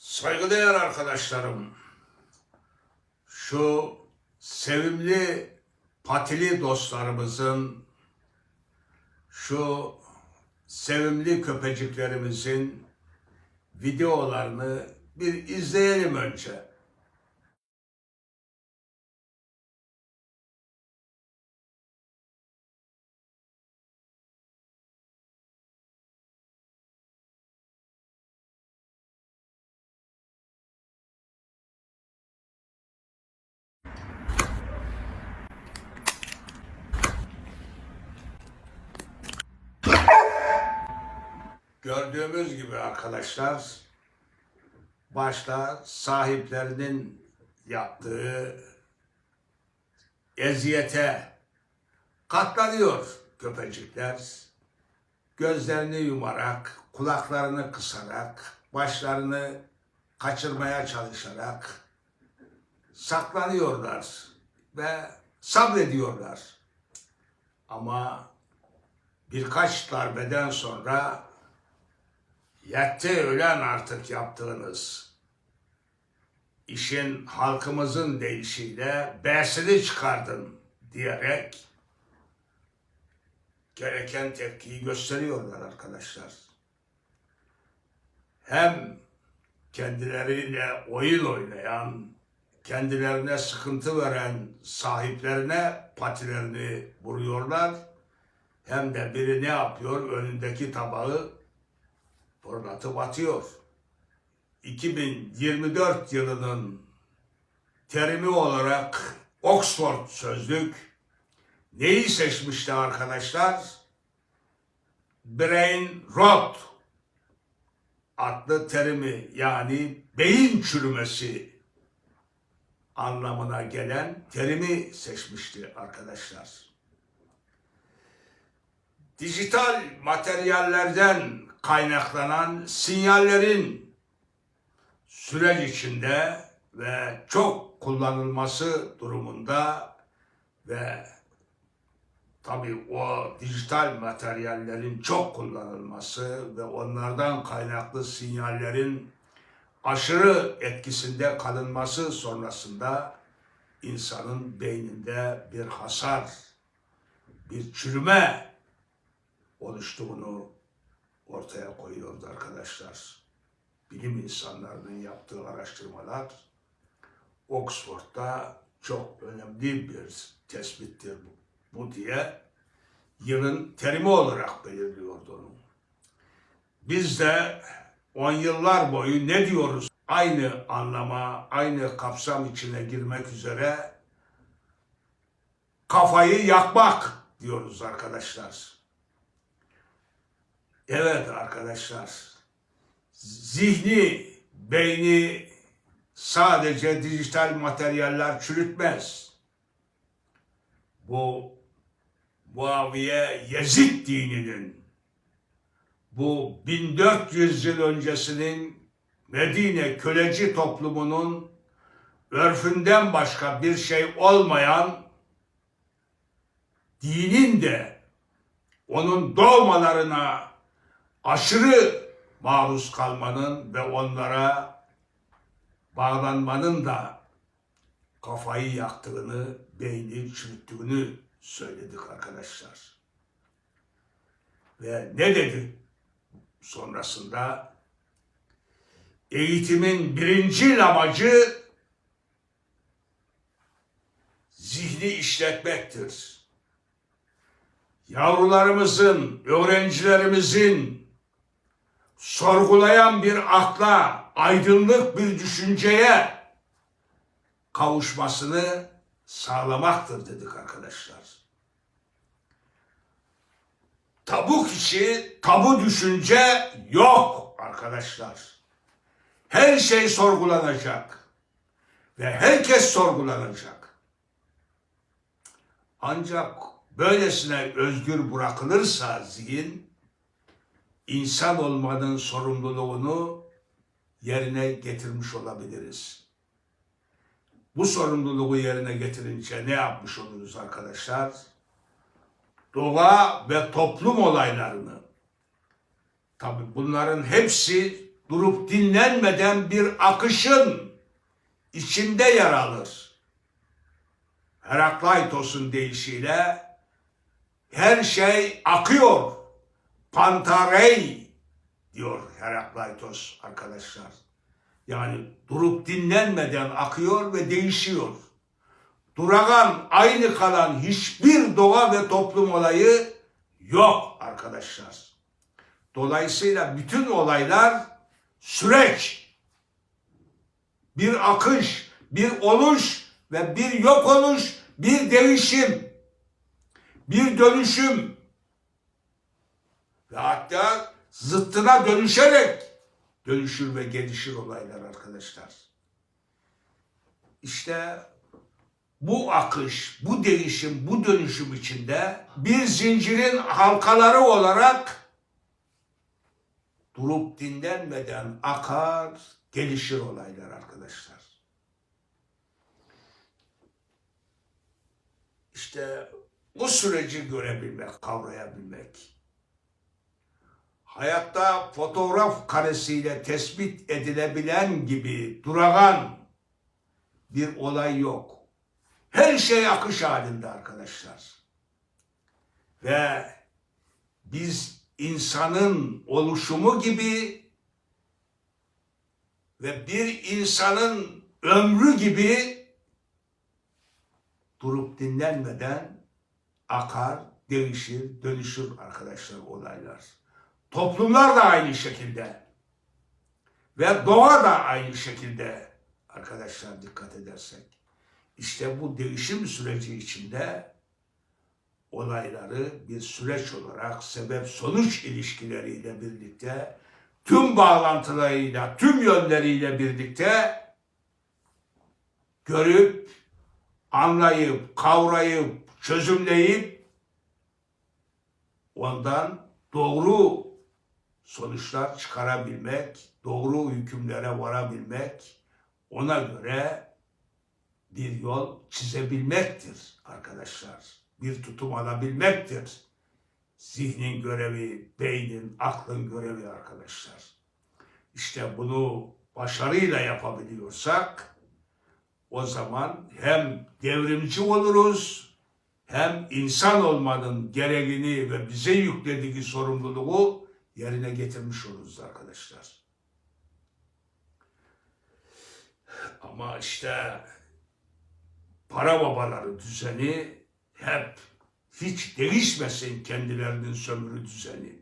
Saygıdeğer arkadaşlarım, şu sevimli patili dostlarımızın, şu sevimli köpeciklerimizin videolarını bir izleyelim önce. Gördüğümüz gibi arkadaşlar, başta sahiplerinin yaptığı eziyete katlanıyor köpecikler. Gözlerini yumarak, kulaklarını kısarak, başlarını kaçırmaya çalışarak saklanıyorlar ve sabrediyorlar. Ama birkaç darbeden sonra yetti ölen artık yaptığınız işin halkımızın deyişiyle besini çıkardın diyerek gereken tepkiyi gösteriyorlar arkadaşlar. Hem kendileriyle oyun oynayan, kendilerine sıkıntı veren sahiplerine patilerini vuruyorlar. Hem de biri ne yapıyor? Önündeki tabağı fırlatıp atıyor. 2024 yılının terimi olarak Oxford sözlük neyi seçmişti arkadaşlar? Brain rot adlı terimi yani beyin çürümesi anlamına gelen terimi seçmişti arkadaşlar. Dijital materyallerden kaynaklanan sinyallerin süreç içinde ve çok kullanılması durumunda ve tabii o dijital materyallerin çok kullanılması ve onlardan kaynaklı sinyallerin aşırı etkisinde kalınması sonrasında insanın beyninde bir hasar, bir çürüme oluştuğunu ortaya koyuyordu arkadaşlar. Bilim insanlarının yaptığı araştırmalar Oxford'da çok önemli bir tespittir bu, bu diye yılın terimi olarak belirliyordu onu. Biz de on yıllar boyu ne diyoruz? Aynı anlama, aynı kapsam içine girmek üzere kafayı yakmak diyoruz arkadaşlar. Evet arkadaşlar, zihni, beyni sadece dijital materyaller çürütmez. Bu Muaviye Yezid dininin bu 1400 yıl öncesinin Medine köleci toplumunun örfünden başka bir şey olmayan dinin de onun doğmalarına aşırı maruz kalmanın ve onlara bağlanmanın da kafayı yaktığını, beyni çürüttüğünü söyledik arkadaşlar. Ve ne dedi sonrasında? Eğitimin birinci amacı zihni işletmektir. Yavrularımızın, öğrencilerimizin sorgulayan bir akla, aydınlık bir düşünceye kavuşmasını sağlamaktır dedik arkadaşlar. Tabu kişi, tabu düşünce yok arkadaşlar. Her şey sorgulanacak ve herkes sorgulanacak. Ancak böylesine özgür bırakılırsa zihin, insan olmanın sorumluluğunu yerine getirmiş olabiliriz. Bu sorumluluğu yerine getirince ne yapmış oluruz arkadaşlar? Doğa ve toplum olaylarını, tabi bunların hepsi durup dinlenmeden bir akışın içinde yer alır. Herakleitos'un deyişiyle her şey akıyor. Pantarei diyor Herakleitos arkadaşlar. Yani durup dinlenmeden akıyor ve değişiyor. Duragan aynı kalan hiçbir doğa ve toplum olayı yok arkadaşlar. Dolayısıyla bütün olaylar süreç, bir akış, bir oluş ve bir yok oluş, bir değişim, bir dönüşüm ve hatta zıttına dönüşerek dönüşür ve gelişir olaylar arkadaşlar. İşte bu akış, bu değişim, bu dönüşüm içinde bir zincirin halkaları olarak durup dinlenmeden akar, gelişir olaylar arkadaşlar. İşte bu süreci görebilmek, kavrayabilmek. Hayatta fotoğraf karesiyle tespit edilebilen gibi duragan bir olay yok. Her şey akış halinde arkadaşlar. Ve biz insanın oluşumu gibi ve bir insanın ömrü gibi durup dinlenmeden akar, değişir, dönüşür arkadaşlar olaylar. Toplumlar da aynı şekilde. Ve doğa da aynı şekilde arkadaşlar dikkat edersek. İşte bu değişim süreci içinde olayları bir süreç olarak sebep sonuç ilişkileriyle birlikte tüm bağlantılarıyla, tüm yönleriyle birlikte görüp, anlayıp, kavrayıp, çözümleyip ondan doğru sonuçlar çıkarabilmek, doğru hükümlere varabilmek, ona göre bir yol çizebilmektir arkadaşlar. Bir tutum alabilmektir. Zihnin görevi, beynin, aklın görevi arkadaşlar. İşte bunu başarıyla yapabiliyorsak o zaman hem devrimci oluruz hem insan olmanın gereğini ve bize yüklediği sorumluluğu yerine getirmiş oluruz arkadaşlar. Ama işte para babaları düzeni hep hiç değişmesin kendilerinin sömürü düzeni.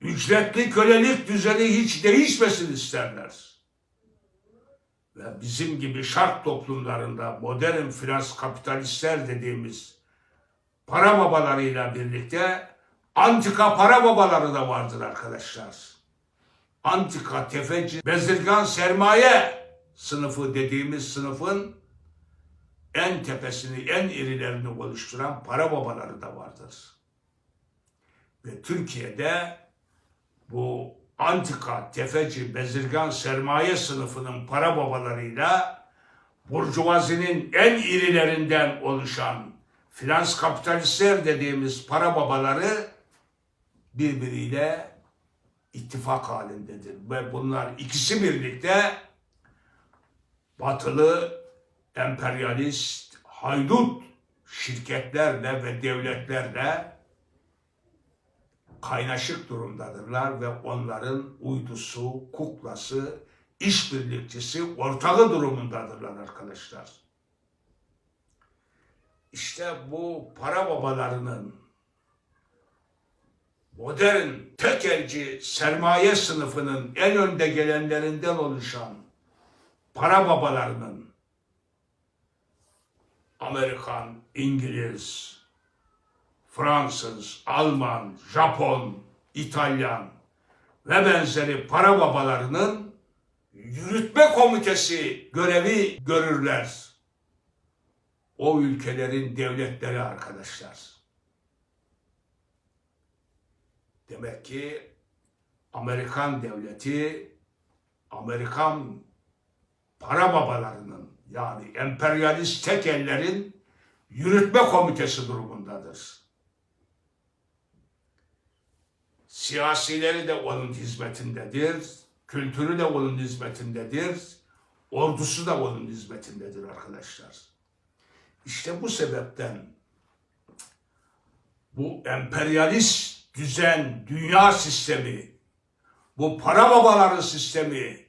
Ücretli kölelik düzeni hiç değişmesin isterler. Ve bizim gibi şark toplumlarında modern finans kapitalistler dediğimiz para babalarıyla birlikte antika para babaları da vardır arkadaşlar. Antika, tefeci, bezirgan sermaye sınıfı dediğimiz sınıfın en tepesini, en irilerini oluşturan para babaları da vardır. Ve Türkiye'de bu antika, tefeci, bezirgan sermaye sınıfının para babalarıyla burjuvazinin en irilerinden oluşan finans kapitalistler dediğimiz para babaları birbiriyle ittifak halindedir. Ve bunlar ikisi birlikte batılı emperyalist, haydut şirketlerle ve devletlerle kaynaşık durumdadırlar ve onların uydusu, kuklası, işbirlikçisi, ortağı durumundadırlar arkadaşlar. İşte bu para babalarının modern tekelci sermaye sınıfının en önde gelenlerinden oluşan para babalarının Amerikan, İngiliz, Fransız, Alman, Japon, İtalyan ve benzeri para babalarının yürütme komitesi görevi görürler. O ülkelerin devletleri arkadaşlar. Demek ki Amerikan devleti Amerikan para babalarının yani emperyalist tekellerin yürütme komitesi durumundadır. Siyasileri de onun hizmetindedir. Kültürü de onun hizmetindedir. Ordusu da onun hizmetindedir arkadaşlar. İşte bu sebepten bu emperyalist düzen, dünya sistemi, bu para babaları sistemi,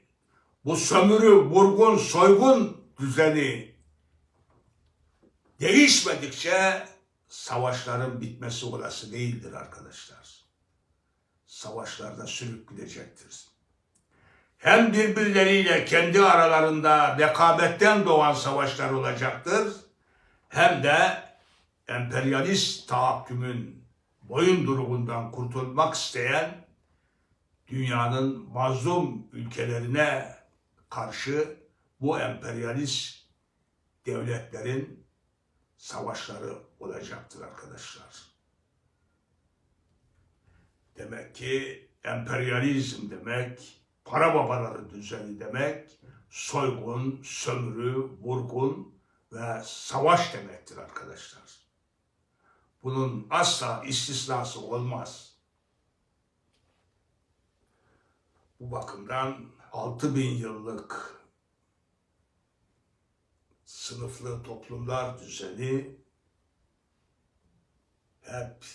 bu sömürü, vurgun, soygun düzeni değişmedikçe savaşların bitmesi olası değildir arkadaşlar. Savaşlarda sürükleyecektir. Hem birbirleriyle kendi aralarında rekabetten doğan savaşlar olacaktır. Hem de emperyalist tahakkümün boyun durumundan kurtulmak isteyen dünyanın mazlum ülkelerine karşı bu emperyalist devletlerin savaşları olacaktır arkadaşlar. Demek ki emperyalizm demek, para babaları düzeni demek, soygun, sömürü, vurgun ve savaş demektir arkadaşlar. Bunun asla istisnası olmaz. Bu bakımdan 6000 yıllık sınıflı toplumlar düzeni hep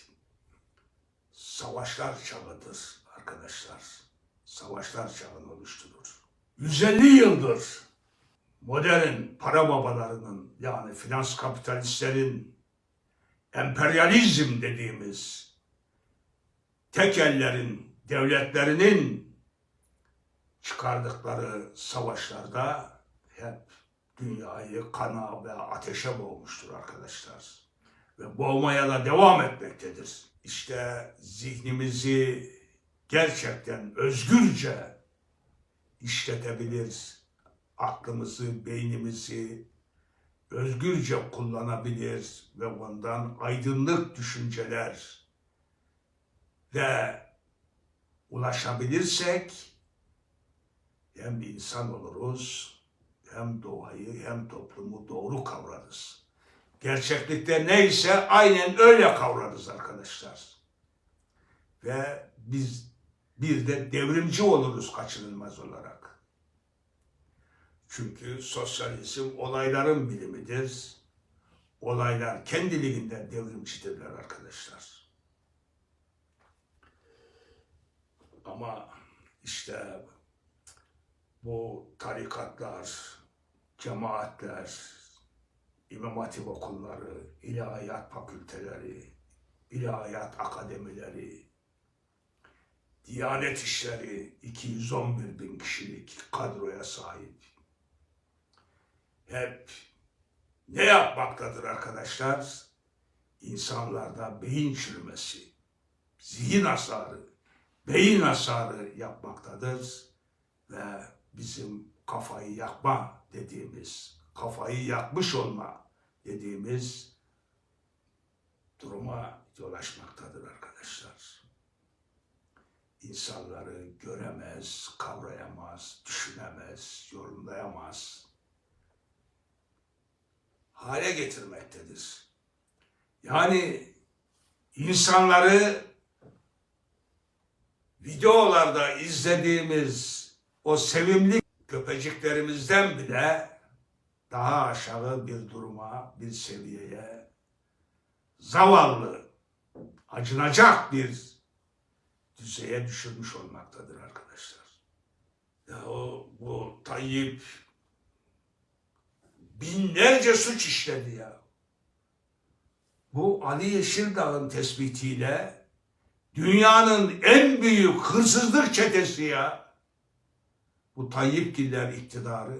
savaşlar çağıdır arkadaşlar. Savaşlar çağını oluşturur. 150 yıldır modern para babalarının yani finans kapitalistlerin emperyalizm dediğimiz tekellerin, devletlerinin çıkardıkları savaşlarda hep dünyayı kana ve ateşe boğmuştur arkadaşlar. Ve boğmaya da devam etmektedir. İşte zihnimizi gerçekten özgürce işletebilir, aklımızı, beynimizi özgürce kullanabilir ve ondan aydınlık düşünceler de ulaşabilirsek hem insan oluruz hem doğayı hem toplumu doğru kavrarız. Gerçeklikte neyse aynen öyle kavrarız arkadaşlar. Ve biz bir de devrimci oluruz kaçınılmaz olarak. Çünkü sosyalizm olayların bilimidir. Olaylar kendiliğinden devrimcidirler arkadaşlar. Ama işte bu tarikatlar, cemaatler, İmam Hatip okulları, ilahiyat fakülteleri, ilahiyat akademileri, Diyanet işleri 211 bin kişilik kadroya sahip. Hep ne yapmaktadır arkadaşlar? İnsanlarda beyin çürümesi, zihin hasarı, beyin hasarı yapmaktadır ve bizim kafayı yakma dediğimiz, kafayı yakmış olma dediğimiz duruma yol açmaktadır arkadaşlar. İnsanları göremez, kavrayamaz, düşünemez, yorumlayamaz. Hale getirmektedir. Yani insanları videolarda izlediğimiz o sevimli köpeciklerimizden bile daha aşağı bir duruma, bir seviyeye zavallı, acınacak bir düzeye düşürmüş olmaktadır arkadaşlar. Ya o bu Tayyip binlerce suç işledi ya. Bu Ali Yeşildağ'ın tespitiyle dünyanın en büyük hırsızlık çetesi ya. Bu Tayyipgiller iktidarı.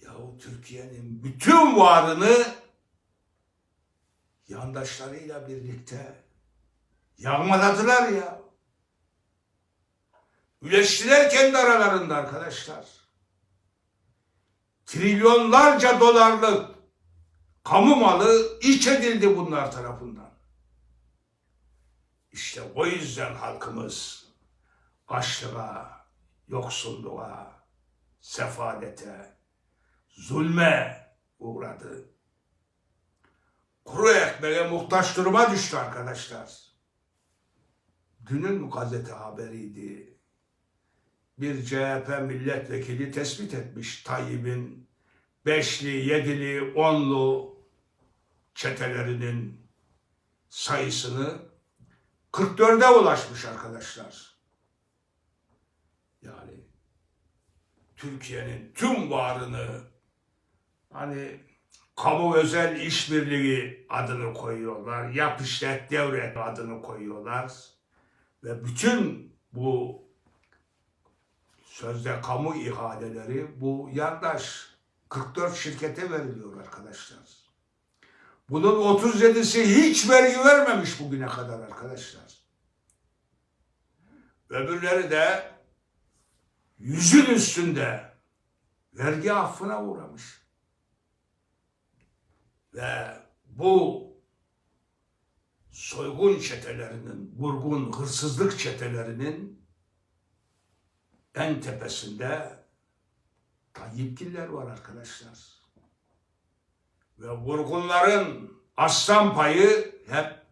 Yahu Türkiye'nin bütün varını yandaşlarıyla birlikte yağmaladılar ya. Üleştiler kendi aralarında arkadaşlar. Trilyonlarca dolarlık kamu malı iç edildi bunlar tarafından. İşte o yüzden halkımız açlığa, yoksulluğa, sefalete, zulme uğradı. Kuru ekmeğe muhtaç duruma düştü arkadaşlar. dünün gazete haberiydi. Bir CHP milletvekili tespit etmiş Tayyip'in beşli, yedili, onlu çetelerinin sayısını 44'e ulaşmış arkadaşlar. Yani Türkiye'nin tüm varını hani kamu özel işbirliği adını koyuyorlar. Yap işlet devlet adını koyuyorlar. Ve bütün bu sözde kamu ihaleleri bu yandaş 44 şirkete veriliyor arkadaşlar. Bunun 37'si hiç vergi vermemiş bugüne kadar arkadaşlar. Öbürleri de yüzün üstünde vergi affına uğramış. Ve bu soygun çetelerinin, vurgun hırsızlık çetelerinin en tepesinde Tayyipgiller var arkadaşlar. Ve vurgunların aslan payı hep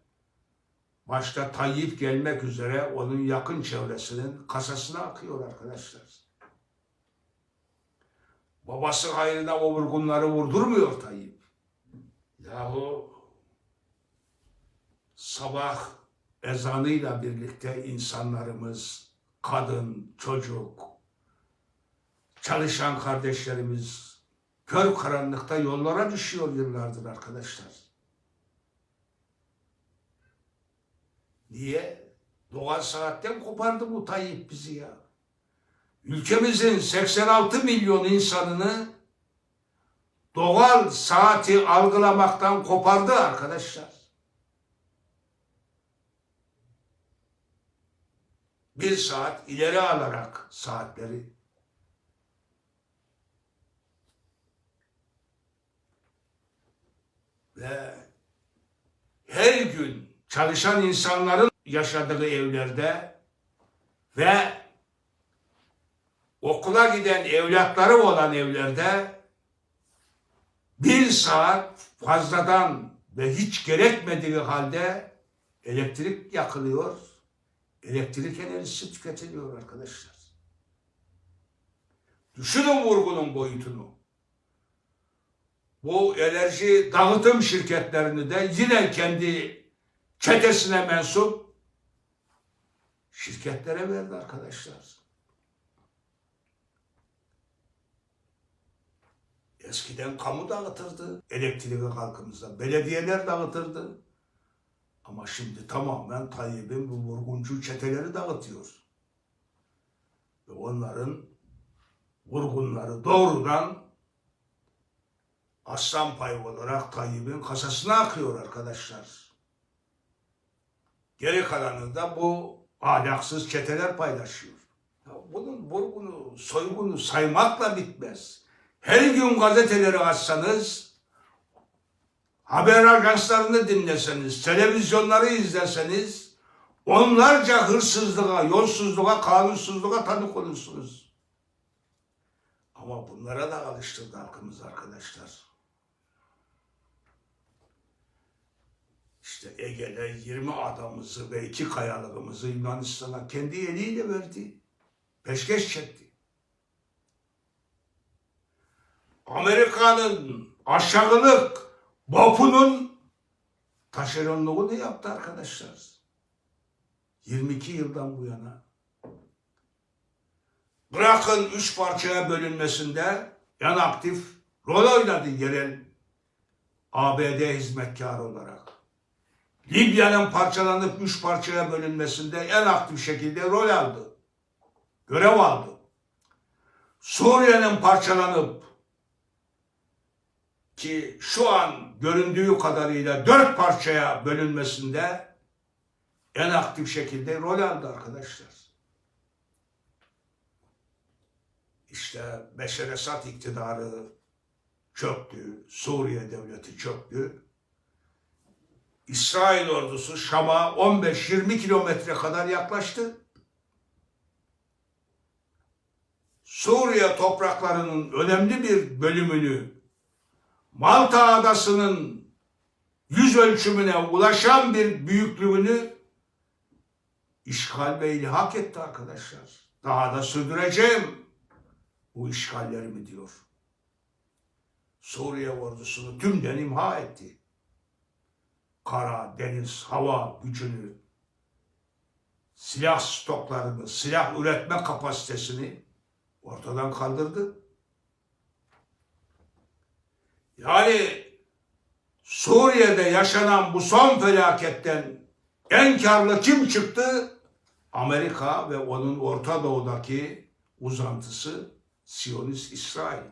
başta Tayyip gelmek üzere onun yakın çevresinin kasasına akıyor arkadaşlar. Babası hayrına o vurgunları vurdurmuyor Tayyip. Yahu sabah ezanıyla birlikte insanlarımız, kadın, çocuk, çalışan kardeşlerimiz kör karanlıkta yollara düşüyor yıllardır arkadaşlar. Niye? Doğal saatten kopardı bu Tayyip bizi ya. Ülkemizin 86 milyon insanını doğal saati algılamaktan kopardı arkadaşlar. Bir saat ileri alarak saatleri ve her gün çalışan insanların yaşadığı evlerde ve okula giden evlatları olan evlerde bir saat fazladan ve hiç gerekmediği halde elektrik yakılıyor, elektrik enerjisi tüketiliyor arkadaşlar. Düşünün vurgunun boyutunu. Bu enerji dağıtım şirketlerini de yine kendi çetesine mensup şirketlere verdi arkadaşlar. Eskiden kamu dağıtırdı elektriği halkımıza. Belediyeler dağıtırdı. Ama şimdi tamamen Tayyip'in bu vurguncu çeteleri dağıtıyor. Ve onların vurgunları doğrudan aslan payı olarak Tayyip'in kasasına akıyor arkadaşlar. Geri kalanını da bu ahlaksız çeteler paylaşıyor. Ya bunun vurgunu, soygunu saymakla bitmez. Her gün gazeteleri açsanız, haber ajanslarını dinleseniz, televizyonları izleseniz, onlarca hırsızlığa, yolsuzluğa, kanunsuzluğa tanık olursunuz. Ama bunlara da alıştırdı halkımız arkadaşlar. İşte Ege'de 20 adamımızı ve iki kayalığımızı Yunanistan'a kendi eliyle verdi. Peşkeş çekti. Amerika'nın aşağılık BOP'unun taşeronluğunu yaptı arkadaşlar. 22 yıldan bu yana. Bırakın üç parçaya bölünmesinde en aktif rol oynadı yerel ABD hizmetkarı olarak. Libya'nın parçalanıp üç parçaya bölünmesinde en aktif şekilde rol aldı. Görev aldı. Suriye'nin parçalanıp ki şu an göründüğü kadarıyla dört parçaya bölünmesinde en aktif şekilde rol aldı arkadaşlar. İşte Beşer Esad iktidarı çöktü, Suriye devleti çöktü. İsrail ordusu Şam'a 15-20 kilometre kadar yaklaştı. Suriye topraklarının önemli bir bölümünü Malta adasının yüz ölçümüne ulaşan bir büyüklüğünü işgal ve ilhak etti arkadaşlar. Daha da sürdüreceğim bu işgallerimi diyor. Suriye ordusunu tümden imha etti. Kara, deniz, hava gücünü, silah stoklarını, silah üretme kapasitesini ortadan kaldırdı. Yani Suriye'de yaşanan bu son felaketten en karlı kim çıktı? Amerika ve onun Orta Doğu'daki uzantısı Siyonist İsrail.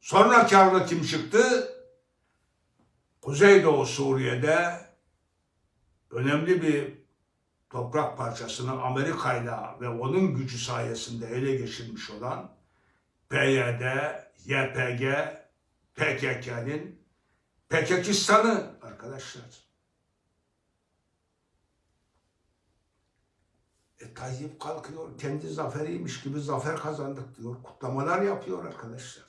Sonra karlı kim çıktı? Kuzeydoğu Suriye'de önemli bir toprak parçasını Amerika'yla ve onun gücü sayesinde ele geçirmiş olan PYD, YPG, PKK'nin Pekekistan'ı arkadaşlar. E Tayyip kalkıyor kendi zaferiymiş gibi zafer kazandık diyor. Kutlamalar yapıyor arkadaşlar.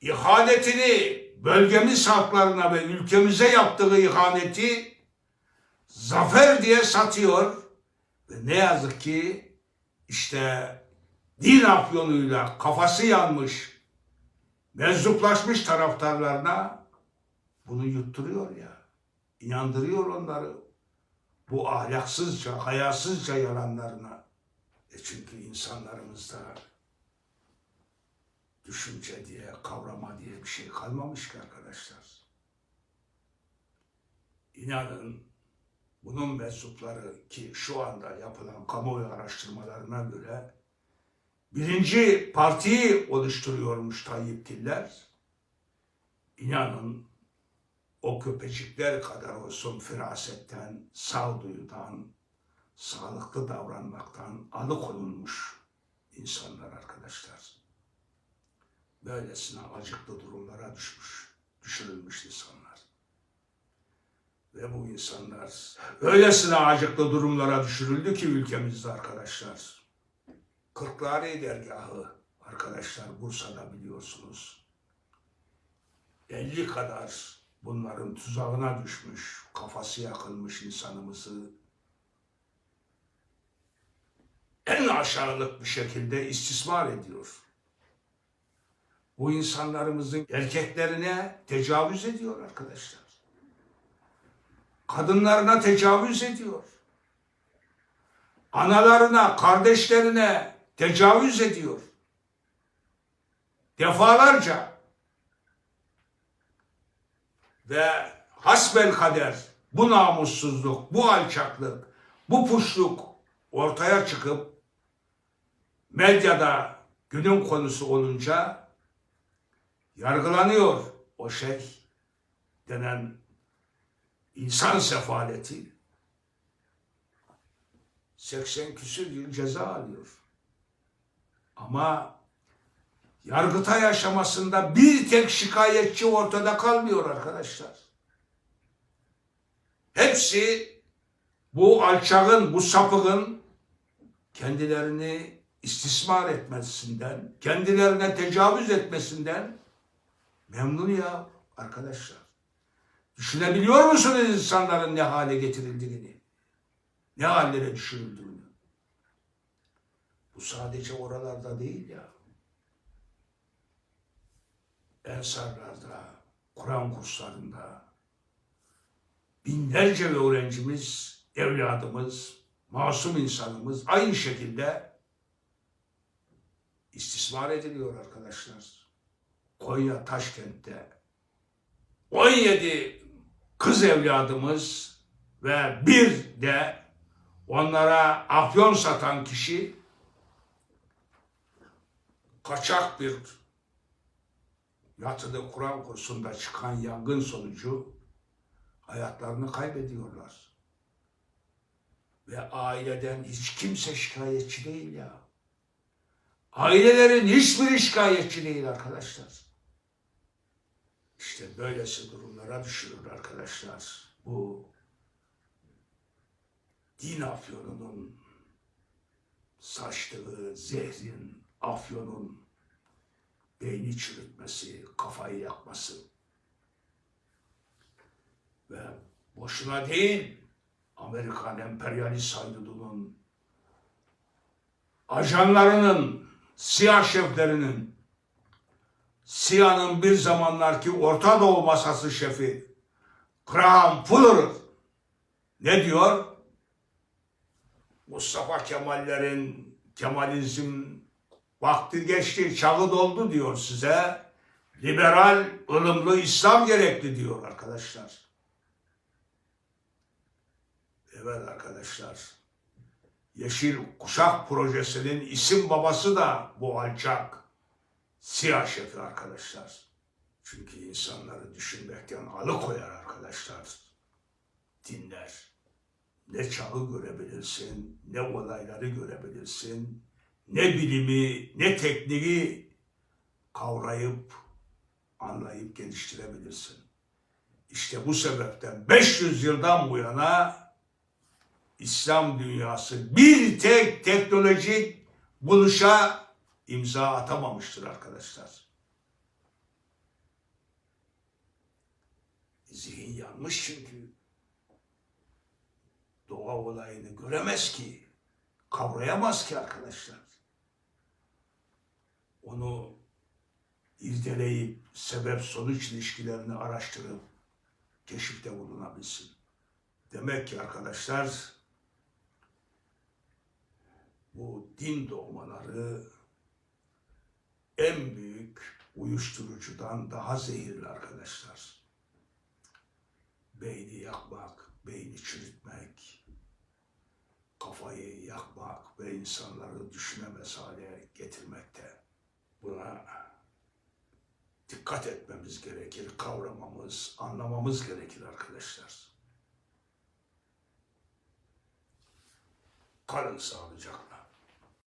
İhanetini bölgemiz halklarına ve ülkemize yaptığı ihaneti zafer diye satıyor. Ve ne yazık ki işte din afyonuyla kafası yanmış, meczuplaşmış taraftarlarına bunu yutturuyor ya. İnandırıyor onları bu ahlaksızca, hayasızca yalanlarına. E çünkü insanlarımızda düşünce diye, kavrama diye bir şey kalmamış ki arkadaşlar. İnanın bunun mensupları ki şu anda yapılan kamuoyu araştırmalarına göre birinci partiyi oluşturuyormuş Tayyip Diller. İnanın o köpecikler kadar olsun firasetten, sağduyudan, sağlıklı davranmaktan alıkonulmuş insanlar arkadaşlar. Böylesine acıklı durumlara düşmüş, düşürülmüş insanlar. Ve bu insanlar öylesine acıklı durumlara düşürüldü ki ülkemizde arkadaşlar. Kırklareli dergahı arkadaşlar Bursa'da biliyorsunuz. 50 kadar bunların tuzağına düşmüş, kafası yakılmış insanımızı en aşağılık bir şekilde istismar ediyor. Bu insanlarımızın erkeklerine tecavüz ediyor arkadaşlar. Kadınlarına tecavüz ediyor. Analarına, kardeşlerine tecavüz ediyor. Defalarca ve hasbel kader bu namussuzluk, bu alçaklık, bu puşluk ortaya çıkıp medyada günün konusu olunca yargılanıyor o şey denen insan sefaleti 80 küsür yıl ceza alıyor. Ama Yargıtay aşamasında bir tek şikayetçi ortada kalmıyor arkadaşlar. Hepsi bu alçağın, bu sapığın kendilerini istismar etmesinden, kendilerine tecavüz etmesinden memnun ya arkadaşlar. Düşünebiliyor musunuz insanların ne hale getirildiğini? Ne hallere düşürüldüğünü? Bu sadece oralarda değil ya. Ensarlarda, Kur'an kurslarında binlerce öğrencimiz, evladımız, masum insanımız aynı şekilde istismar ediliyor arkadaşlar. Konya Taşkent'te 17 kız evladımız ve bir de onlara afyon satan kişi kaçak bir yatılı Kur'an kursunda çıkan yangın sonucu hayatlarını kaybediyorlar. Ve aileden hiç kimse şikayetçi değil ya. Ailelerin hiçbiri şikayetçi değil arkadaşlar. İşte böylesi durumlara düşürür arkadaşlar. Bu din afyonunun saçtığı zehrin, afyonun beyni çürütmesi, kafayı yakması ve boşuna değil Amerikan emperyalist haydudunun ajanlarının, siyah şeflerinin, SİHA'nın bir zamanlarki Orta Doğu masası şefi Graham Fuller ne diyor? Mustafa Kemallerin Kemalizm vakti geçti, çağı doldu diyor size. Liberal, ılımlı İslam gerekli diyor arkadaşlar. Evet arkadaşlar. Yeşil Kuşak Projesi'nin isim babası da bu alçak siyah şefi arkadaşlar. Çünkü insanları düşünmekten alıkoyar arkadaşlar. Dinler. Ne çağı görebilirsin, ne olayları görebilirsin, ne bilimi, ne tekniği kavrayıp, anlayıp geliştirebilirsin. İşte bu sebepten 500 yıldan bu yana İslam dünyası bir tek teknolojik buluşa imza atamamıştır arkadaşlar. Zihin yanmış çünkü. Doğa olayını göremez ki, kavrayamaz ki arkadaşlar. Onu irdeleyip sebep sonuç ilişkilerini araştırıp keşifte bulunabilsin. Demek ki arkadaşlar bu din dogmaları en büyük uyuşturucudan daha zehirli arkadaşlar. Beyni yakmak, beyni çürütmek, kafayı yakmak ve insanları düşünemez hale getirmekte. Buna dikkat etmemiz gerekir, kavramamız, anlamamız gerekir arkadaşlar. Kalın sağlıcakla.